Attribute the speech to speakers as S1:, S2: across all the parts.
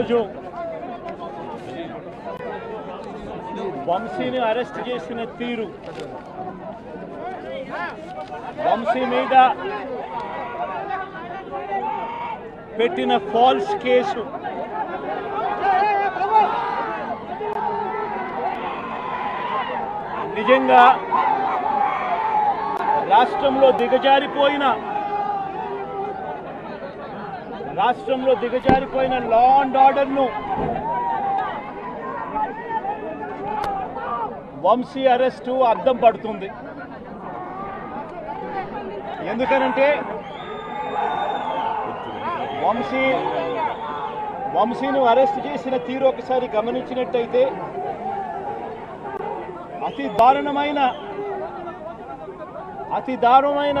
S1: ఈరోజు వంశీని అరెస్ట్ చేసిన తీరు. వంశీ మీద పెట్టిన ఫాల్స్ కేసు. నిజంగా రాష్ట్రంలో దిగజారిపోయిన రాష్ట్రంలో దిగజారిపోయిన లా అండ్ ఆర్డర్ను వంశీ అరెస్టు అద్దం పడుతుంది. ఎందుకనంటే వంశీ వంశీను అరెస్ట్ చేసిన తీరు ఒకసారి గమనించినట్టయితే అతి దారుణమైన అతి దారుణమైన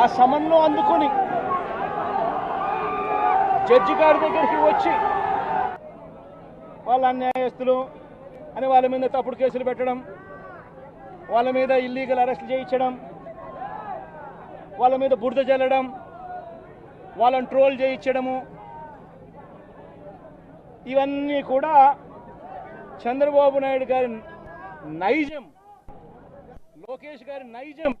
S1: ఆ సమన్ను అందుకొని జడ్జి గారి దగ్గరికి వచ్చి వాళ్ళ అన్యాయస్తులు అని వాళ్ళ మీద తప్పుడు కేసులు పెట్టడం వాళ్ళ మీద ఇల్లీగల్ అరెస్ట్ చేయించడం వాళ్ళ మీద బురద జల్లడం వాళ్ళని ట్రోల్ చేయించడము. ఇవన్నీ కూడా చంద్రబాబు నాయుడు గారి నైజం లోకేష్ గారి నైజం.